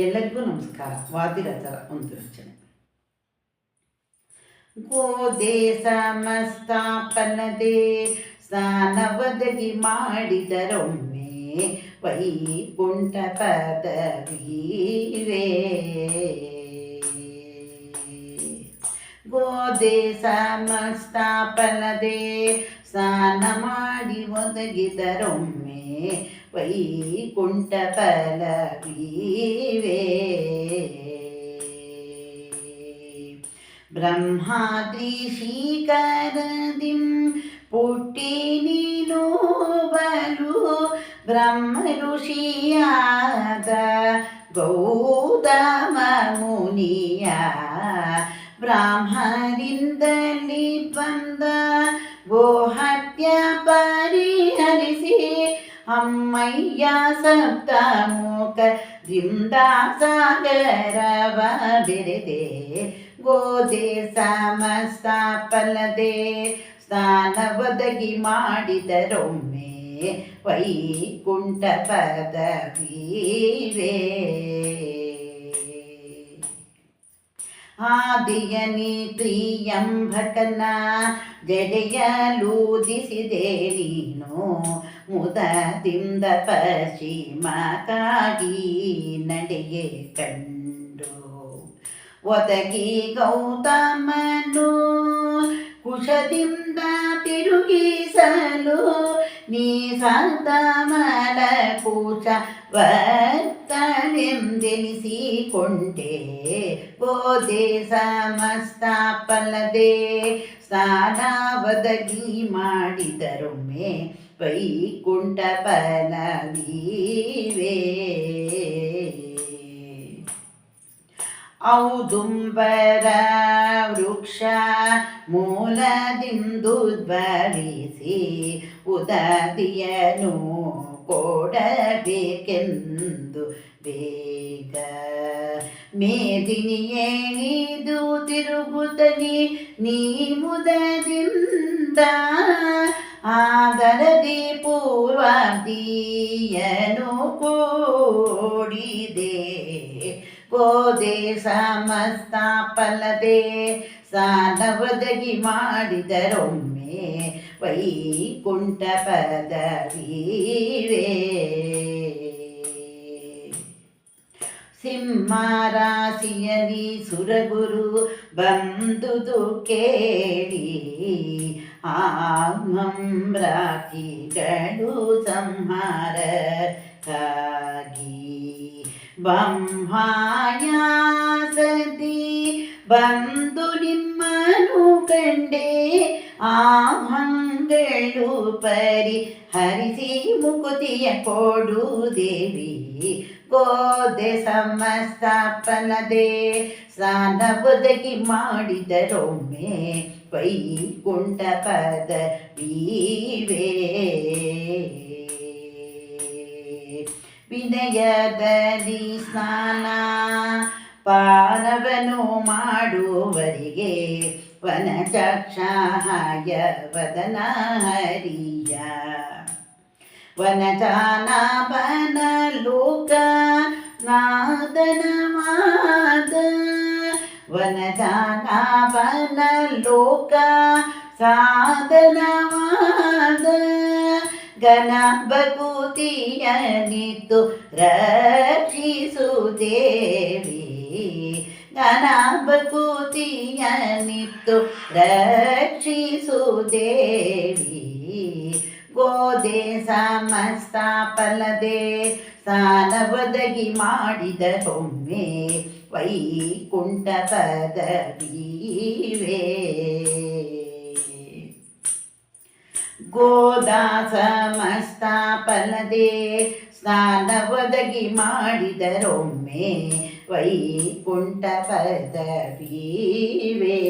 ಎಲ್ಲರಿಗೂ ನಮಸ್ಕಾರ ವಾದಿರಥರ ಒಂದು ರಚನೆ ಗೋದೆ ಸಮಸ್ತಾಪನದೆ ಸ್ನಾನವದಗಿ ಮಾಡಿದರೊಮ್ಮೆ ವೈಕುಂಠ ಪದವೀವೇ ಗೋದೆ ಸಮಸ್ತಾಪನದೆ ಸ್ನಾನ ಮಾಡಿ ಒದಗಿದರೊಮ್ಮೆ ವೈಕುಂಠ ಫಲವೀವೇ ಬ್ರಹ್ಮಾದ್ರಿ ಶ್ರೀಕರದಿಂ ಪುಟ್ಟಿ ನೀನು ಬಲು ಬ್ರಹ್ಮ ಋಷಿಯಾದ ಗೌತಮ ಮುನಿಯ ಬ್ರಾಹ್ಮರಿಂದಲಿ ಬಂದ ಗೋಹತ್ಯ ಪರಿಹರಿಸಿ ಅಮ್ಮಯ್ಯ ಸಪ್ತಮುಖ ದಿಂದ ಸಾಗರವ ಬೆರೆದೆ ಗೋದೆ ಸಮಸ್ತ ಫಲದೆ ಸ್ನಾನ ಒದಗಿ ಮಾಡಿದರೊಮ್ಮೆ ವೈಕುಂಠ ಪದವೀವೇ ಆದಿಯನಿ ತ್ರಿಯಂಬಕನ ಜಡೆಯಲೂದಿಸಿದೆ ನೀನು ಮುದದಿಂದ ಪಶ್ಚಿಮಕ್ಕಾಗಿ ನಡೆಯೇ ಕಂಡು ಒದಗಿ ಗೌತಮನು ಕುಶದಿಂದ ತಿರುಗಿಸಲು ನೀ ಸಂತಮಲ ಕುಶ ವರ್ತನೆಂದೆನಿಸಿಕೊಂಡೆ ಗೋದೆ ಸಮಸ್ತ ಫಲದೆ ಸ್ನಾನ ಒದಗಿ ಮಾಡಿದರೊಮ್ಮೆ ವೈಕುಂಠ ಫಲವೀವೇ ಔದುಂಬರ ವೃಕ್ಷ ಮೂಲದಿಂದುದ್ಭವಿಸಿ ಉದದಿಯನು ಕೊಡಬೇಕೆಂದು ಬೇಗ. ಮೇದಿನಿಯೇನಿದು ತಿರುಗುತ್ತಲಿ ನೀ ಮುದದಿಂದ ಆದರದಿ ಪೂರ್ವಾದಿಯನು ಕೂಡಿದೆ. ಗೋದೆ ಸಮಸ್ತ ಫಲದೆ ಸಾಲ ಒದಗಿ ಮಾಡಿದರೊಮ್ಮೆ ವೈಕುಂಠ ಪದವೀವೇ ಸಿಂಹರಾಶಿಯಲಿ ಸುರಗುರು ಬಂದುದು ಕೇಳಿ ಆಮ್ರಾಕಿಗಳು ಸಂಹಾರ ಕಾಗಿ ಬ್ರಹ್ಮಾಯಾಸದಿ ಬಂದು ನಿಮ್ಮನು ಕಂಡೆ ಆಹಂಗಳು ಪರಿ ಹರಿಸಿ ಮುಕುತಿಯ ಕೊಡು ದೇವಿ. ಗೋದೆ ಸಮಸ್ತ ಫಲದೆ ಸ್ನಾನ ಒದಗಿ ಮಾಡಿದರೊಮ್ಮೆ ವೈಕುಂಠ ಪದ ವೀವೇ ವಿನಯದಲ್ಲಿ ಸ್ನಾನ ಪಾನವನು ಮಾಡುವರಿಗೆ ವನಚಕ್ಷಾಯ ವದನ ಹರಿಯ ವನಜಾನವನ ಲೋಕ ನಾದನವಾದ ವನಜಾನವನ ಲೋಕ ಸಾಧನವಾದ ಗಣ ಬಕುತಿಯನಿತು ರಕ್ಷಿಸುತ್ತೇವಿ ಘನಭಕೂತಿಯನ್ನಿತ್ತು ರಕ್ಷಿಸುದೇವಿ ಗೋದೆ ಸಮಸ್ತ ಫಲದೆ ಸ್ನಾನ ಒದಗಿ ಮಾಡಿದ ಒಮ್ಮೆ ವೈಕುಂಠ ಪದವೀವೇ. ಗೋದಾ ಸಮಸ್ತ ಫಲದೆ ಸ್ನಾನ ಒದಗಿ ಮಾಡಿದರೊಮ್ಮೆ ವೈಕುಂಠ ಪದವೀವೇ